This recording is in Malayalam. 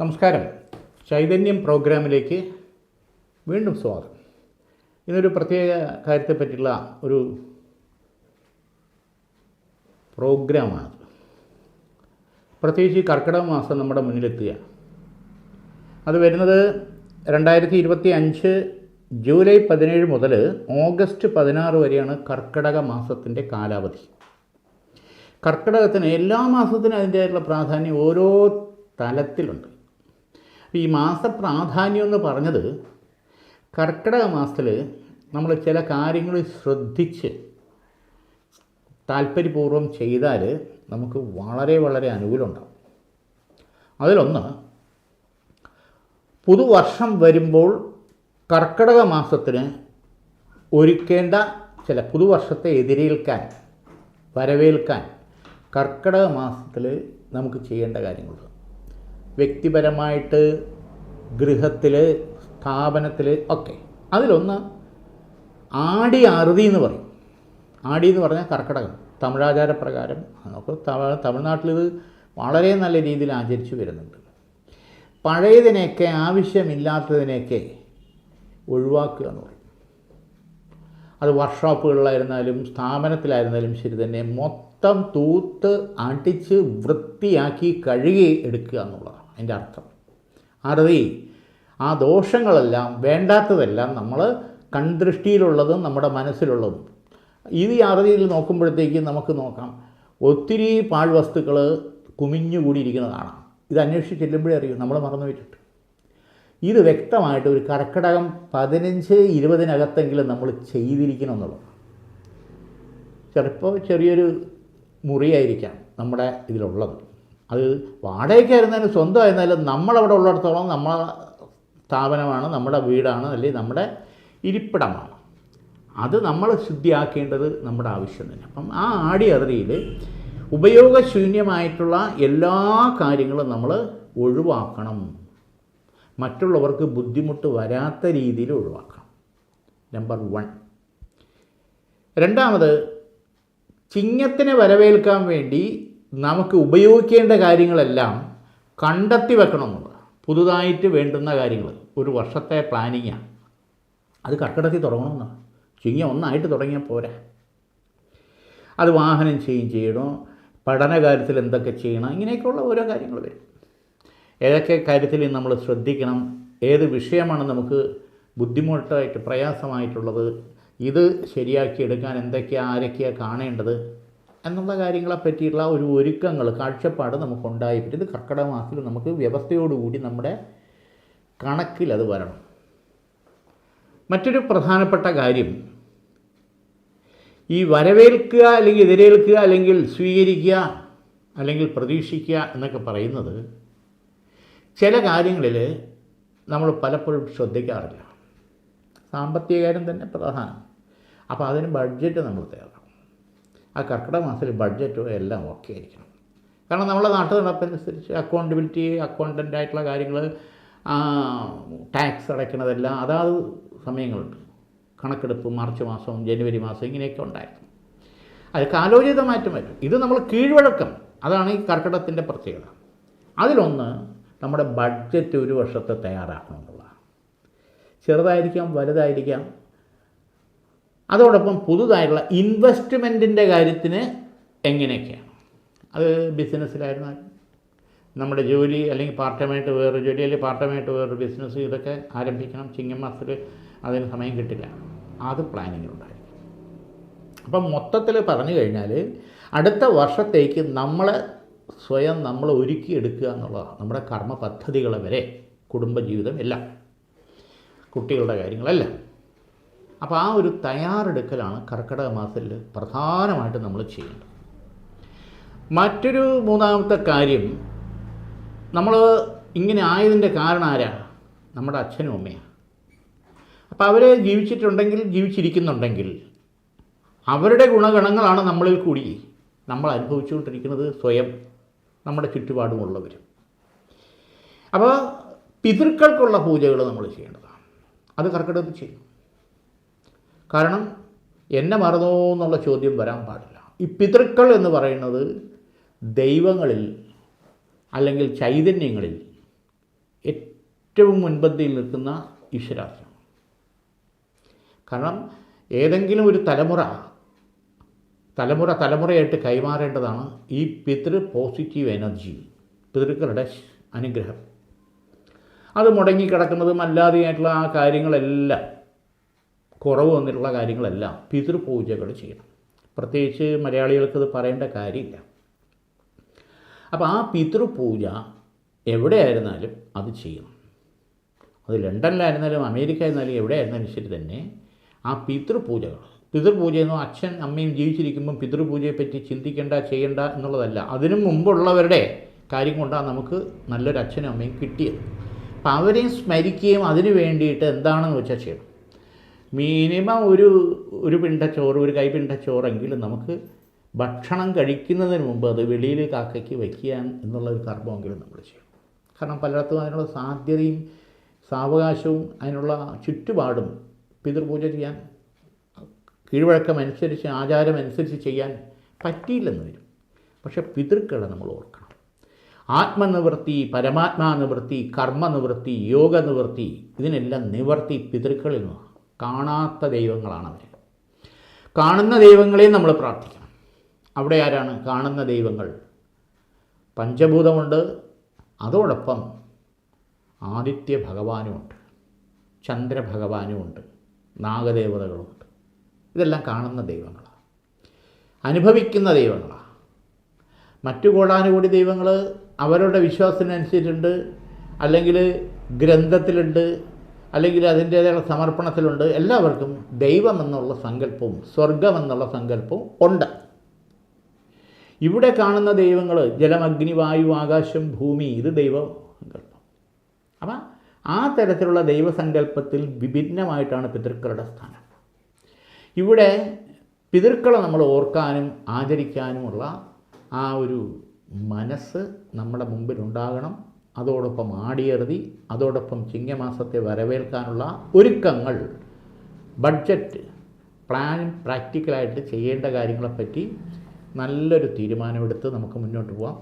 നമസ്കാരം. ചൈതന്യം പ്രോഗ്രാമിലേക്ക് വീണ്ടും സ്വാഗതം. ഇന്നൊരു പ്രത്യേക കാര്യത്തെ പറ്റിയുള്ള ഒരു പ്രോഗ്രാമാണ്. പ്രത്യേകിച്ച് കർക്കിടക മാസം നമ്മുടെ മുന്നിലെത്തുകയാണ് അത് വരുന്നത് രണ്ടായിരത്തി ഇരുപത്തി അഞ്ച് ജൂലൈ പതിനേഴ് മുതൽ ഓഗസ്റ്റ് പതിനാറ് വരെയാണ് കർക്കിടക മാസത്തിന്റെ കാലാവധി. കർക്കിടകത്തിന് എല്ലാ മാസത്തിനും അതിന്റെതായിട്ടുള്ള പ്രാധാന്യം ഓരോ തലത്തിലുണ്ട്. ഈ മാസ പ്രാധാന്യം എന്ന് പറഞ്ഞത് കർക്കിടക മാസത്തിൽ നമ്മൾ ചില കാര്യങ്ങൾ ശ്രദ്ധിച്ച് താല്പര്യപൂർവം ചെയ്താൽ നമുക്ക് വളരെ വളരെ അനുകൂലമുണ്ടാകും അതിലൊന്ന് പുതുവർഷം വരുമ്പോൾ കർക്കിടക മാസത്തിന് ഒരുക്കേണ്ട ചില പുതുവർഷത്തെ എതിരേൽക്കാൻ വരവേൽക്കാൻ കർക്കിടക മാസത്തിൽ നമുക്ക് ചെയ്യേണ്ട കാര്യങ്ങളുണ്ട്. വ്യക്തിപരമായിട്ട് ഗൃഹത്തിൽ സ്ഥാപനത്തിൽ ഒക്കെ. അതിലൊന്ന് ആടി അറുതി എന്ന് പറയും. ആടി എന്ന് പറഞ്ഞാൽ കർക്കിടകം. തമിഴാചാരപ്രകാരം നമുക്ക് തമിഴ്നാട്ടിൽ ഇത് വളരെ നല്ല രീതിയിൽ ആചരിച്ചു വരുന്നുണ്ട്. പഴയതിനെയൊക്കെ ആവശ്യമില്ലാത്തതിനെയൊക്കെ ഒഴിവാക്കുക എന്ന് പറയും. അത് വർക്ക്ഷോപ്പുകളിലായിരുന്നാലും സ്ഥാപനത്തിലായിരുന്നാലും ശരി തന്നെ മൊത്തം തൂത്ത് അടിച്ച് വൃത്തിയാക്കി കഴുകി എടുക്കുക എന്നുള്ളതാണ്. അതിന്റെ അർത്ഥം. ആരതി ആ ദോഷങ്ങളെല്ലാം വേണ്ടാത്തതെല്ലാം നമ്മൾ കൺദൃഷ്ടിയിലുള്ളതും നമ്മുടെ മനസ്സിലുള്ളതും. ഇത് ഈ അറുതിയിൽ നോക്കുമ്പോഴത്തേക്കും നമുക്ക് നോക്കാം. ഒത്തിരി പാഴ്വസ്തുക്കൾ കുമിഞ്ഞുകൂടിയിരിക്കുന്നതാണ്. ഇത് അന്വേഷിച്ച് ചെല്ലുമ്പോഴേ അറിയൂ നമ്മൾ മറന്നു വെച്ചിട്ട് ഇത് വ്യക്തമായിട്ട് ഒരു കർക്കിടകം പതിനഞ്ച് ഇരുപതിനകത്തെങ്കിലും നമ്മൾ ചെയ്തിരിക്കണം എന്നുള്ളത് ചിലപ്പോൾ ചെറിയൊരു മുറിയായിരിക്കാം നമ്മുടെ ഇതിലുള്ളത്. അത് വാടകയ്ക്കായിരുന്നാലും സ്വന്തമായിരുന്നാലും നമ്മളവിടെ ഉള്ളിടത്തോളം നമ്മളെ സ്ഥാപനമാണ് നമ്മുടെ വീടാണ് അല്ലെങ്കിൽ നമ്മുടെ ഇരിപ്പിടമാണ്. അത് നമ്മൾ ശുദ്ധിയാക്കേണ്ടത് നമ്മുടെ ആവശ്യം തന്നെ. അപ്പം ആ ആടി അറിയിൽ ഉപയോഗശൂന്യമായിട്ടുള്ള എല്ലാ കാര്യങ്ങളും നമ്മൾ ഒഴിവാക്കണം. മറ്റുള്ളവർക്ക് ബുദ്ധിമുട്ട് വരാത്ത രീതിയിൽ ഒഴിവാക്കണം. നമ്പർ വൺ രണ്ടാമത് ചിങ്ങത്തിനെ വരവേൽക്കാൻ വേണ്ടി നമുക്ക് ഉപയോഗിക്കേണ്ട കാര്യങ്ങളെല്ലാം കണ്ടെത്തി വെക്കണം എന്നുള്ളത് പുതുതായിട്ട് വേണ്ടുന്ന കാര്യങ്ങൾ. ഒരു വർഷത്തെ പ്ലാനിങ്ങാണ് അത് കർക്കിടത്തിൽ തുടങ്ങണമെന്നാണ്. ചുങ്ങിയ ഒന്നായിട്ട് തുടങ്ങിയാൽ പോരാ. അത് വാഹനം ചെയ്യും ചെയ്യണം? പഠന കാര്യത്തിൽ എന്തൊക്കെ ചെയ്യണം? ഇങ്ങനെയൊക്കെയുള്ള ഓരോ കാര്യങ്ങൾ വരും. ഏതൊക്കെ കാര്യത്തിൽ നമ്മൾ ശ്രദ്ധിക്കണം? ഏത് വിഷയമാണ് നമുക്ക് ബുദ്ധിമുട്ടായിട്ട് പ്രയാസമായിട്ടുള്ളത്? ഇത് ശരിയാക്കിയെടുക്കാൻ എന്തൊക്കെയാണ് ആരൊക്കെയാണ് കാണേണ്ടത്? എന്നുള്ള കാര്യങ്ങളെ പറ്റിയിട്ടുള്ള ഒരു ഒരുക്കങ്ങൾ കാഴ്ചപ്പാട് നമുക്കുണ്ടായി പറ്റും ഇത് കർക്കിടക മാസത്തിൽ നമുക്ക് വ്യവസ്ഥയോടുകൂടി നമ്മുടെ കണക്കിൽ അത് വരണം. മറ്റൊരു പ്രധാനപ്പെട്ട കാര്യം ഈ വരവേൽക്കുക അല്ലെങ്കിൽ എതിരേൽക്കുക അല്ലെങ്കിൽ സ്വീകരിക്കുക അല്ലെങ്കിൽ പ്രതീക്ഷിക്കുക എന്നൊക്കെ പറയുന്നത് ചില കാര്യങ്ങളിൽ നമ്മൾ പലപ്പോഴും ശ്രദ്ധിക്കാറില്ല. സാമ്പത്തിക കാര്യം തന്നെ പ്രധാനം. അപ്പോൾ അതിന് ബഡ്ജറ്റ് നമ്മൾ തയ്യാറാക്കും ആ കർക്കിടക മാസത്തിൽ ബഡ്ജറ്റോ എല്ലാം ഓക്കെ ആയിരിക്കണം. കാരണം നമ്മളെ നാട്ടു നടപ്പനുസരിച്ച് അക്കൗണ്ടബിലിറ്റി അക്കൗണ്ടന്റ് ആയിട്ടുള്ള കാര്യങ്ങൾ ടാക്സ് അടയ്ക്കണതെല്ലാം അതാത് സമയങ്ങളുണ്ട്. കണക്കെടുപ്പ് മാർച്ച് മാസം ജനുവരി മാസം ഇങ്ങനെയൊക്കെ ഉണ്ടായിരുന്നു. അത് മാറ്റം വരും. ഇത് നമ്മൾ കീഴ്വഴക്കം. അതാണ് ഈ കർക്കിടത്തിന്റെ പ്രത്യേകത. അതിലൊന്ന് നമ്മുടെ ബഡ്ജറ്റ് ഒരു വർഷത്തെ തയ്യാറാക്കണം എന്നുള്ളതാണ്. ചെറുതായിരിക്കാം വലുതായിരിക്കാം അതോടൊപ്പം പുതുതായിട്ടുള്ള ഇൻവെസ്റ്റ്മെന്റിന്റെ കാര്യത്തിന് എങ്ങനെയൊക്കെയാണ്? അത് ബിസിനസ്സിലായിരുന്നാലും നമ്മുടെ ജോലി അല്ലെങ്കിൽ പാർട്ട് ടൈമായിട്ട് വേറൊരു ജോലി അല്ലെങ്കിൽ പാർട്ട് ടൈമായിട്ട് വേറൊരു ബിസിനസ് ഇതൊക്കെ ആരംഭിക്കണം. ചിങ്ങം മാസത്തിൽ അതിന് സമയം കിട്ടില്ല. അത് പ്ലാനിങ്ങിലുണ്ടായിരിക്കും അപ്പം മൊത്തത്തിൽ പറഞ്ഞു കഴിഞ്ഞാൽ അടുത്ത വർഷത്തേക്ക് നമ്മൾ സ്വയം നമ്മൾ ഒരുക്കിയെടുക്കുക എന്നുള്ളതാണ്. നമ്മുടെ കർമ്മ പദ്ധതികളെ വരെ കുടുംബജീവിതം എല്ലാം. കുട്ടികളുടെ കാര്യങ്ങളെല്ലാം. അപ്പോൾ ആ ഒരു തയ്യാറെടുക്കലാണ് കർക്കിടക മാസത്തിൽ പ്രധാനമായിട്ട് നമ്മൾ ചെയ്യേണ്ടത്. മറ്റൊരു മൂന്നാമത്തെ കാര്യം നമ്മൾ ഇങ്ങനെ ആയതിന്റെ കാരണം ആരാ? നമ്മുടെ അച്ഛനും അമ്മയാണ്. അപ്പോൾ അവരെ ജീവിച്ചിട്ടുണ്ടെങ്കിൽ ജീവിച്ചിരിക്കുന്നുണ്ടെങ്കിൽ അവരുടെ ഗുണഗണങ്ങളാണ് നമ്മളിൽ കൂടി. നമ്മൾ അനുഭവിച്ചുകൊണ്ടിരിക്കുന്നത് സ്വയം നമ്മുടെ ചുറ്റുപാടുമുള്ളവർ അപ്പോൾ പിതൃക്കൾക്കുള്ള പൂജകൾ നമ്മൾ ചെയ്യേണ്ടതാണ്. അത് കർക്കിടകത്തിൽ ചെയ്യും കാരണം എന്നെ മറന്നോ എന്നുള്ള ചോദ്യം വരാൻ പാടില്ല. ഈ പിതൃക്കൾ എന്ന് പറയുന്നത് ദൈവങ്ങളിൽ അല്ലെങ്കിൽ ചൈതന്യങ്ങളിൽ ഏറ്റവും മുൻപന്തിയിൽ നിൽക്കുന്ന ഈശ്വരാജ്യം കാരണം ഏതെങ്കിലും ഒരു തലമുറ തലമുറ തലമുറയായിട്ട് കൈമാറേണ്ടതാണ് ഈ പിതൃ പോസിറ്റീവ് എനർജി പിതൃക്കളുടെ അനുഗ്രഹം. അത് മുടങ്ങിക്കിടക്കുന്നതും അല്ലാതെയായിട്ടുള്ള ആ കാര്യങ്ങളെല്ലാം കുറവ് വന്നിട്ടുള്ള കാര്യങ്ങളെല്ലാം പിതൃപൂജകൾ ചെയ്യണം. പ്രത്യേകിച്ച് മലയാളികൾക്ക് ഇത് പറയേണ്ട കാര്യമില്ല. അപ്പോൾ ആ പിതൃപൂജ എവിടെയായിരുന്നാലും അത് ചെയ്യണം. അത് ലണ്ടനിലായിരുന്നാലും അമേരിക്ക ആയിരുന്നാലും എവിടെയായിരുന്നാലും ശരി തന്നെ ആ പിതൃപൂജകൾ. പിതൃപൂജ എന്ന് അച്ഛൻ അമ്മയും ജീവിച്ചിരിക്കുമ്പം പിതൃപൂജയെപ്പറ്റി ചിന്തിക്കേണ്ട ചെയ്യേണ്ട എന്നുള്ളതല്ല. അതിനു മുമ്പുള്ളവരുടെ കാര്യം കൊണ്ടാണ് നമുക്ക് നല്ലൊരു അച്ഛനും അമ്മയും കിട്ടിയത്. അപ്പം അവരെയും സ്മരിക്കുകയും അതിനു വേണ്ടിയിട്ട് എന്താണെന്ന് വെച്ചാൽ ചെയ്യണം. മിനിമം ഒരു ഒരു പിണ്ട ചോറ് ഒരു കൈ പിണ്ടച്ചോറെങ്കിലും നമുക്ക് ഭക്ഷണം കഴിക്കുന്നതിന് മുമ്പ് അത് വെളിയിൽ കാക്കയ്ക്ക് വയ്ക്കുക എന്നുള്ള ഒരു കർമ്മമെങ്കിലും നമ്മൾ ചെയ്യും കാരണം പലയിടത്തും അതിനുള്ള സാധ്യതയും സാവകാശവും അതിനുള്ള ചുറ്റുപാടും പിതൃപൂജ ചെയ്യാൻ കീഴ്വഴക്കമനുസരിച്ച് ആചാരമനുസരിച്ച് ചെയ്യാൻ പറ്റിയില്ലെന്ന് വരും. പക്ഷേ പിതൃക്കളെ നമ്മൾ ഓർക്കണം. ആത്മനിവൃത്തി പരമാത്മാ നിവൃത്തി കർമ്മനിവൃത്തി യോഗ നിവൃത്തി ഇതിനെല്ലാം നിവർത്തി പിതൃക്കളിൽ നിന്നാണ്. കാണാത്ത ദൈവങ്ങളാണ് അവർ കാണുന്ന ദൈവങ്ങളെ നമ്മൾ പ്രാർത്ഥിക്കണം. അവിടെ ആരാണ്? കാണുന്ന ദൈവങ്ങൾ. പഞ്ചഭൂതമുണ്ട്. അതോടൊപ്പം ആദിത്യ ഭഗവാനുമുണ്ട്. ചന്ദ്രഭഗവാനുമുണ്ട്. നാഗദേവതകളുമുണ്ട്. ഇതെല്ലാം കാണുന്ന ദൈവങ്ങളാണ് അനുഭവിക്കുന്ന ദൈവങ്ങളാണ് മറ്റു കോടാനുകൂടി ദൈവങ്ങൾ അവരുടെ വിശ്വാസത്തിനനുസരിച്ചിട്ടുണ്ട്. അല്ലെങ്കിൽ ഗ്രന്ഥത്തിലുണ്ട്. അല്ലെങ്കിൽ അതിന്റേതായ സമർപ്പണത്തിലുണ്ട്. എല്ലാവർക്കും ദൈവമെന്നുള്ള സങ്കല്പവും സ്വർഗം എന്നുള്ള സങ്കല്പവും ഉണ്ട്. ഇവിടെ കാണുന്ന ദൈവങ്ങൾ ജലം അഗ്നി വായു ആകാശം ഭൂമി ഇത് ദൈവ സങ്കല്പം. അപ്പം ആ തരത്തിലുള്ള ദൈവസങ്കല്പത്തിൽ വിഭിന്നമായിട്ടാണ് പിതൃക്കളുടെ സ്ഥാനം. ഇവിടെ പിതൃക്കളെ നമ്മൾ ഓർക്കാനും ആചരിക്കാനുമുള്ള ആ ഒരു മനസ്സ് നമ്മുടെ മുമ്പിൽ ഉണ്ടാകണം അതോടൊപ്പം ആടിയറുതി അതോടൊപ്പം ചിങ്ങമാസത്തെ വരവേൽക്കാനുള്ള ഒരുക്കങ്ങൾ ബഡ്ജറ്റ് പ്ലാൻ പ്രാക്ടിക്കലായിട്ട് ചെയ്യേണ്ട കാര്യങ്ങളെപ്പറ്റി നല്ലൊരു തീരുമാനമെടുത്ത് നമുക്ക് മുന്നോട്ട് പോകാം